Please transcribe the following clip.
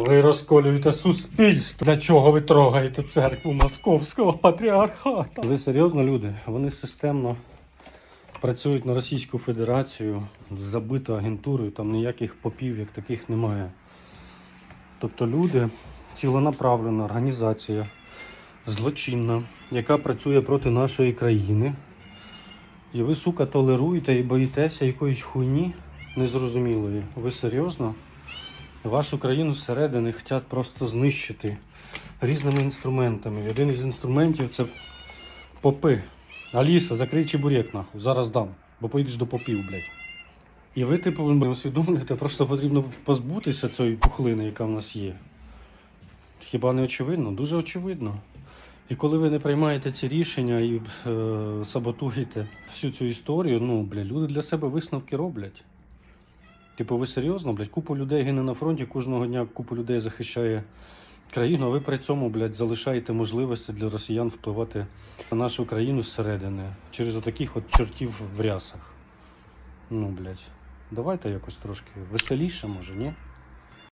Ви розколюєте суспільство. Для чого ви трогаєте церкву московського патріархата? Ви серйозно, люди? Вони системно працюють на Російську Федерацію, забито агентурою, там ніяких попів як таких немає. Тобто люди, ціленаправлена організація, злочинна, яка працює проти нашої країни. І ви, сука, толеруєте і боїтеся якоїсь хуйні незрозумілої. Ви серйозно? Вашу країну зсередини хочуть просто знищити різними інструментами. Один із інструментів це попи. Аліса, закрий чебурек нахуй, зараз дам, бо поїдеш до попів, блядь. І ви, типу, усвідомлюєте, просто потрібно позбутися цієї пухлини, яка в нас є. Хіба не очевидно? Дуже очевидно. І коли ви не приймаєте ці рішення і е, саботуєте всю цю історію, ну, бля, люди для себе висновки роблять. Типу, ви серйозно, блядь, купу людей гине на фронті, кожного дня купу людей захищає країну, а ви при цьому, блядь, залишаєте можливості для росіян впливати на нашу країну зсередини через отаких от чортів в рясах. Ну, блядь, давайте якось трошки веселіше, може, ні?